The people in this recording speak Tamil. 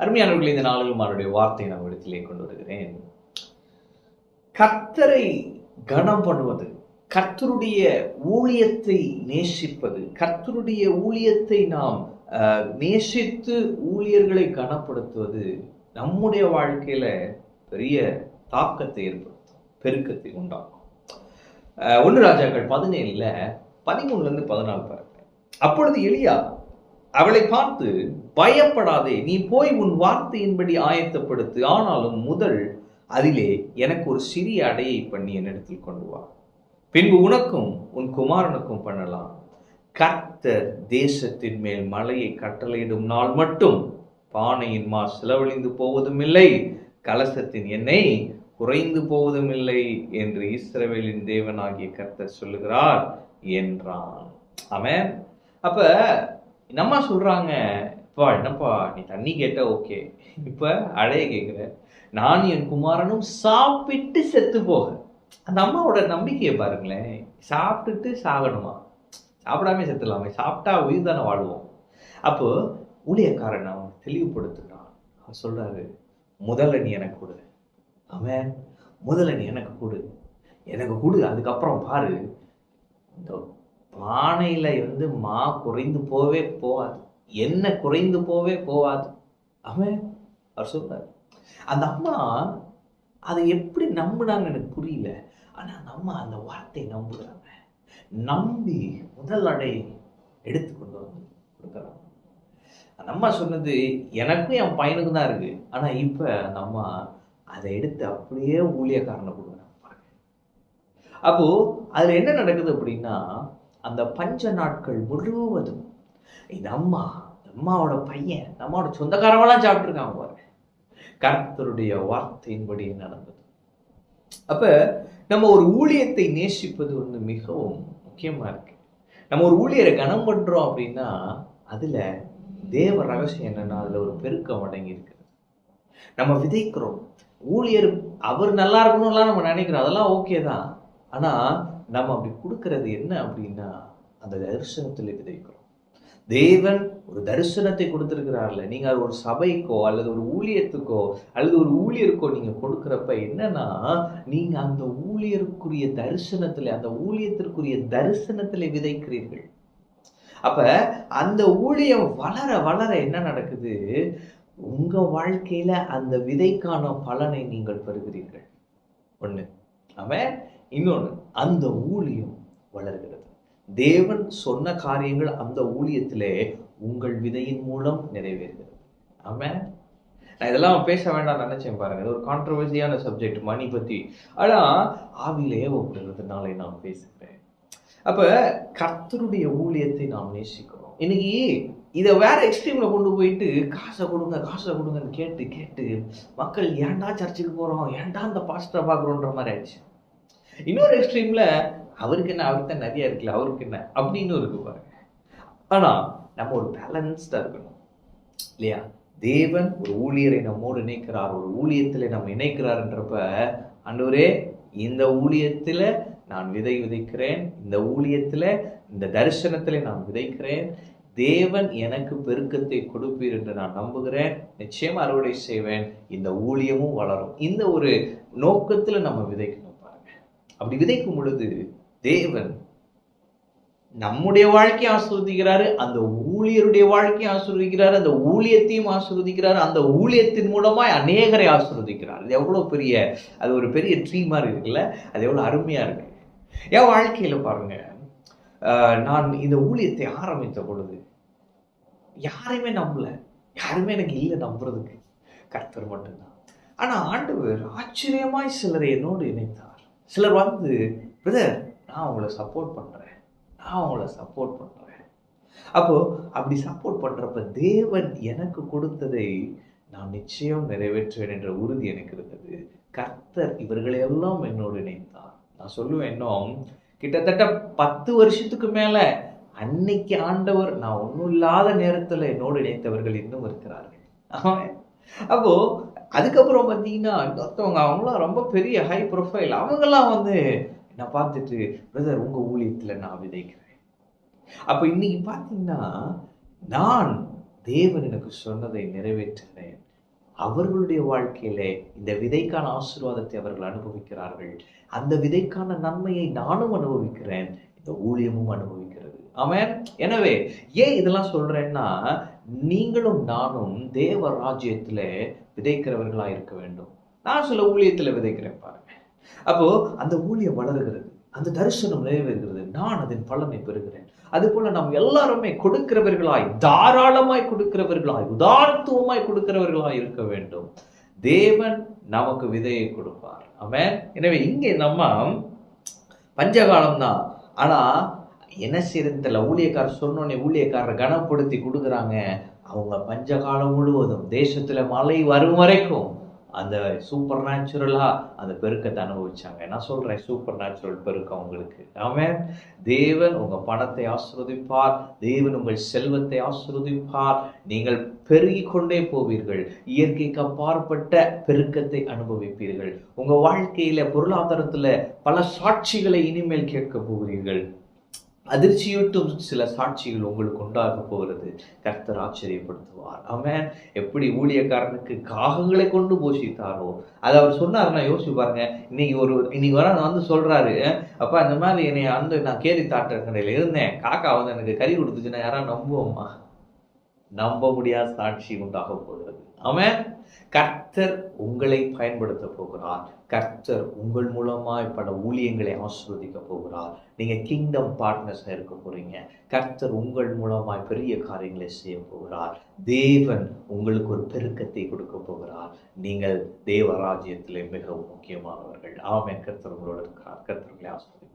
அருமையானவர்கள் இந்த நாளிலும் அவருடைய வார்த்தை நான் இடத்திலே கொண்டு வருகிறேன். கர்த்தரை கனம் பண்ணுவது கர்த்தருடைய ஊழியத்தை நேசிப்பது கர்த்தருடைய ஊழியத்தை நாம் நேசித்து ஊழியர்களை கனப்படுத்துவது நம்முடைய வாழ்க்கையில பெரிய தாக்கத்தை ஏற்படுத்தும் பெருக்கத்தை உண்டாக்கும். ஒன்று ராஜாக்கள் பதினேழுல பதிமூணுல இருந்து பதினாலு பாருங்க அப்பொழுது எளியா அவளை பார்த்து பயப்படாதே நீ போய் உன் வார்த்தையின்படி ஆயத்தப்படுத்து ஆனாலும் முதல் அதிலே எனக்கு ஒரு சிறிய அடையை பண்ணி என்னிடத்தில் கொண்டு வா. பின்பு உனக்கும் உன் குமாரனுக்கும் பண்ணலாம். கர்த்தர் தேசத்தின் மேல் மலையை கட்டளையிடும் நாள் மட்டும் பானையின் மா செலவழிந்து போவதும் இல்லை கலசத்தின் எண்ணெய் குறைந்து போவதும் இல்லை என்று இஸ்ரவேலின் தேவனாகிய கர்த்தர் சொல்லுகிறார் என்றான். அவன் அப்ப என்னம்மா சொல்கிறாங்க இப்போ என்னப்பா நீ தண்ணி கேட்ட ஓகே. இப்போ அழைய கேட்குற நான் என் குமாரனும் சாப்பிட்டு செத்து போக. அந்த அம்மாவோட நம்பிக்கையை பாருங்களேன். சாப்பிட்டுட்டு சாகணுமா? சாப்பிடாம செத்துலாமே சாப்பிட்டா உயிர் தானே வாழ்வோம். அப்போ ஊழியக்காரன் அவன் தெளிவுபடுத்துகிறான். அவன் சொல்றாரு முதல்ல நீ எனக்கு கொடு. அவன் முதல்ல நீ எனக்கு கொடு. எனக்கு கொடு. அதுக்கப்புறம் பாரு. இந்த பானையில வந்து மா குறைந்து போவே போகாது என்ன குறைந்து போவே போகாது அவன் அவர் சொல்றாரு. அந்த அம்மா அதை எப்படி நம்புனாங்க எனக்கு புரியல. ஆனால் அந்த அம்மா அந்த வார்த்தையை நம்புகிறாங்க நம்பி முதல் அடை எடுத்து கொண்டு வந்து கொடுக்குறாங்க. அந்த அம்மா சொன்னது எனக்கும் என் பையனுக்கும் தான் இருக்கு. ஆனால் இப்போ அந்த அம்மா அதை எடுத்து அப்படியே ஊழியக்காரனை கொடுக்குறாங்க. பாருங்க. அதில் என்ன நடக்குது அப்படின்னா அந்த பஞ்ச நாட்கள் முழுவதும். இந்த அம்மா அம்மாவோட பையன் அம்மாவோட சொந்தக்காரவெல்லாம் சாப்பிட்டுருக்காங்க பாரு. கர்த்தருடைய வார்த்தையின்படி நடந்தது. அப்ப நம்ம ஒரு ஊழியத்தை நேசிப்பது வந்து மிகவும் முக்கியமா இருக்கு. நம்ம ஒரு ஊழியரை கனம் பண்றோம் அப்படின்னா அதுல தேவ ரகசியம் என்னன்னா அதுல ஒரு பெருக்கம் அடங்கி இருக்குது நம்ம விதைக்கிறோம். ஊழியர் அவர் நல்லா இருக்கணும்லாம் நம்ம நினைக்கிறோம். அதெல்லாம் ஓகே தான். ஆனா நம்ம அப்படி கொடுக்கறது என்ன அப்படின்னா அந்த தரிசனத்தில் விதைக்கிறோம். தேவன் ஒரு தரிசனத்தை கொடுத்துருக்கிறார்ல. நீங்க அது ஒரு சபைக்கோ அல்லது ஒரு ஊழியத்துக்கோ அல்லது ஒரு ஊழியருக்கோ நீங்க கொடுக்குறப்ப என்னன்னா நீங்க அந்த ஊழியருக்குரிய தரிசனத்துல அந்த ஊழியத்திற்குரிய தரிசனத்தில் விதைக்கிறீர்கள். அப்ப அந்த ஊழியம் வளர வளர என்ன நடக்குது? உங்க வாழ்க்கையில அந்த விதைக்கான பலனை நீங்கள் பெறுகிறீர்கள். ஒண்ணு. அவன் இன்னொன்று அந்த ஊழியம் வளர்கிறது. தேவன் சொன்ன காரியங்கள் அந்த ஊழியத்திலே உங்கள் விதையின் மூலம் நிறைவேறுகிறது. ஆமாம் நான் இதெல்லாம் பேச வேண்டாம் நினைச்சேன் பாருங்க. இது ஒரு கான்ட்ரவர்சியான சப்ஜெக்ட் மணி பற்றி ஆனால் ஆவியில ஏவப்படுறதுனால நான் பேசுகிறேன். அப்போ கர்த்தருடைய ஊழியத்தை நாம் நேசிக்கிறோம். இன்னைக்கு இதை வேற எக்ஸ்ட்ரீமில் கொண்டு போயிட்டு காசை கொடுங்க காசை கொடுங்கன்னு கேட்டு கேட்டு மக்கள் ஏன்டா சர்ச்சுக்கு போகிறோம் ஏன்டா அந்த பாஸ்டரை பார்க்குறோன்ற மாதிரி ஆயிடுச்சு. இன்னொரு எக்ஸ்ட்ரீமில் அவருக்கு என்ன அவருக்கு தான் நிறைய இருக்குல்ல அவருக்கு என்ன அப்படின்னு இருக்கு பாருங்க. ஆனால் நம்ம ஒரு பேலன்ஸ்டாக இருக்கணும் இல்லையா? தேவன் ஒரு ஊழியரை நம்மோடு இணைக்கிறார் ஒரு ஊழியத்தில் நம்ம இணைக்கிறார்ன்றப்ப ஆண்டவரே இந்த ஊழியத்தில் நான் விதை விதைக்கிறேன் இந்த ஊழியத்தில் இந்த தரிசனத்தில் நான் விதைக்கிறேன் தேவன் எனக்கு பெருக்கத்தை கொடுப்பீர் என்று நான் நம்புகிறேன் நிச்சயம் அறுவடை செய்வேன் இந்த ஊழியமும் வளரும். இந்த ஒரு நோக்கத்தில் நம்ம விதைக்கணும். அப்படி விதைக்கும் பொழுது தேவன் நம்முடைய வாழ்க்கையை ஆசிர்வதிக்கிறாரு அந்த ஊழியருடைய வாழ்க்கையை ஆசிர்வதிக்கிறாரு அந்த ஊழியத்தையும் ஆசிர்வதிக்கிறாரு அந்த ஊழியத்தின் மூலமாய் அநேகரை ஆசிர்வதிக்கிறார். இது எவ்வளோ பெரிய அது ஒரு பெரிய ட்ரீ மாதிரி இருக்குல்ல? அது எவ்வளோ அருமையா இருக்கு. என் வாழ்க்கையில பாருங்க நான் இந்த ஊழியத்தை ஆரம்பித்த பொழுது யாரையுமே நம்பல. யாருமே எனக்கு இல்லை நம்புறதுக்கு. கர்த்தர் மட்டும்தான். ஆனால் ஆண்டவர் ஆச்சரியமாய் சிலரை என்னோடு இணைத்தார். சிலர் வந்து பிரதர் நான் உங்களை சப்போர்ட் பண்ணுறேன் நான் உங்களை சப்போர்ட் பண்ணுறேன் அப்போ அப்படி சப்போர்ட் பண்ணுறப்ப தேவன் எனக்கு கொடுத்ததை நான் நிச்சயம் நிறைவேற்றுவேன் என்ற உறுதி எனக்கு இருந்தது. கர்த்தர் இவர்களையெல்லாம் என்னோடு இணைத்தார். நான் சொல்லுவேன் இன்னும் கிட்டத்தட்ட பத்து வருஷத்துக்கு மேலே அன்னைக்கு ஆண்டவர் நான் ஒன்றும் இல்லாத நேரத்தில் என்னோடு இணைத்தவர்கள் இன்னும் இருக்கிறார்கள். அப்போ அதுக்கப்புறம் பார்த்தீங்கன்னா இன்னொருத்தவங்க அவங்களாம் ரொம்ப பெரிய ஹை ப்ரொஃபைல் அவங்கெல்லாம் வந்து என்னை பார்த்துட்டு பிரதர் உங்கள் ஊழியத்தில் நான் விதைக்கிறேன். அப்போ இன்னைக்கு பார்த்தீங்கன்னா நான் தேவன் எனக்கு சொன்னதை நிறைவேற்றினேன் அவர்களுடைய வாழ்க்கையிலே இந்த விதைக்கான ஆசீர்வாதத்தை அவர்கள் அனுபவிக்கிறார்கள். அந்த விதைக்கான நன்மையை நானும் அனுபவிக்கிறேன். இந்த ஊழியமும் அனுபவிக்கிறேன். ஆமென் எனவே ஏன் இதெல்லாம் சொல்றேன்னா நீங்களும் நானும் தேவ ராஜ்யத்துல விதைக்கிறவர்களா இருக்க வேண்டும். நான் சில ஊழியத்துல விதைக்கிறேன் பாருங்க. அப்போ அந்த ஊழியம் வளருகிறது அந்த தரிசனம் நிறைவேறுகிறது நான் அதன் பலனை பெறுகிறேன். அது போல நாம் எல்லாருமே கொடுக்கிறவர்களாய் தாராளமாய் கொடுக்கிறவர்களாய் உதாரணத்துவமாய் கொடுக்கிறவர்களாய் இருக்க வேண்டும். தேவன் நமக்கு விதையை கொடுப்பார். ஆமென் எனவே இங்கே நம்ம பஞ்சகாலம் தான் ஆனா என்ன செய்யறதுல ஊழியக்காரர் சொன்னோன்னே ஊழியக்காரரை கனப்படுத்தி கொடுக்குறாங்க. அவங்க பஞ்சகாலம் முழுவதும் தேசத்தில் மழை வரும் வரைக்கும் அந்த சூப்பர் நேச்சுரலாக அந்த பெருக்கத்தை அனுபவிச்சாங்க. நான் சொல்கிறேன் சூப்பர் நேச்சுரல் பெருக்கம் உங்களுக்கு. ஆமே தேவன் உங்கள் பணத்தை ஆசிர்வதிப்பார். தேவன் உங்கள் செல்வத்தை ஆசிர்வதிப்பார். நீங்கள் பெருகி கொண்டே போவீர்கள். இயற்கைக்கு அப்பாற்பட்ட பெருக்கத்தை அனுபவிப்பீர்கள். உங்கள் வாழ்க்கையில் பொருளாதாரத்தில் பல சாட்சிகளை இனிமேல் கேட்க போகிறீர்கள். அதிர்ச்சியூட்டும் சில சாட்சிகள் உங்களுக்கு உண்டாக போகிறது. கர்த்தர் ஆச்சரியப்படுத்துவார். அவன் எப்படி ஊழியக்காரனுக்கு காகங்களை கொண்டு போஷித்தாரோ? அது அவர் சொன்னாருன்னா யோசிச்சு பாருங்க. இன்னைக்கு ஒரு இன்னைக்கு வர வந்து சொல்றாரு அப்பா இந்த மாதிரி என்னை அந்த நான் கேரி தாட்டர் கடையில் இருந்தேன். காக்கா வந்து எனக்கு கறி கொடுத்துச்சுன்னா யாராவது நம்புவோமா? நம்ப முடியாத சாட்சி உண்டாக போகிறது. அவன் கர்த்தர் உங்களை பயன்படுத்த போகிறார். கர்த்தர் உங்கள் மூலமாய் பல ஊழியங்களை ஆஸ்வதிக்க போகிறார். நீங்கள் கிங்டம் பார்ட்னர்ஸ் இருக்க போகிறீங்க கர்த்தர் உங்கள் மூலமாய் பெரிய காரியங்களை செய்ய போகிறார். தேவன் உங்களுக்கு ஒரு பெருக்கத்தை கொடுக்க போகிறார். நீங்கள் தேவராஜ்யத்திலே மிகவும் முக்கியமானவர்கள். ஆமென். கர்த்தர் உங்களோட இருக்கிறார் கர்த்தர்களை ஆஸ்வதிக்க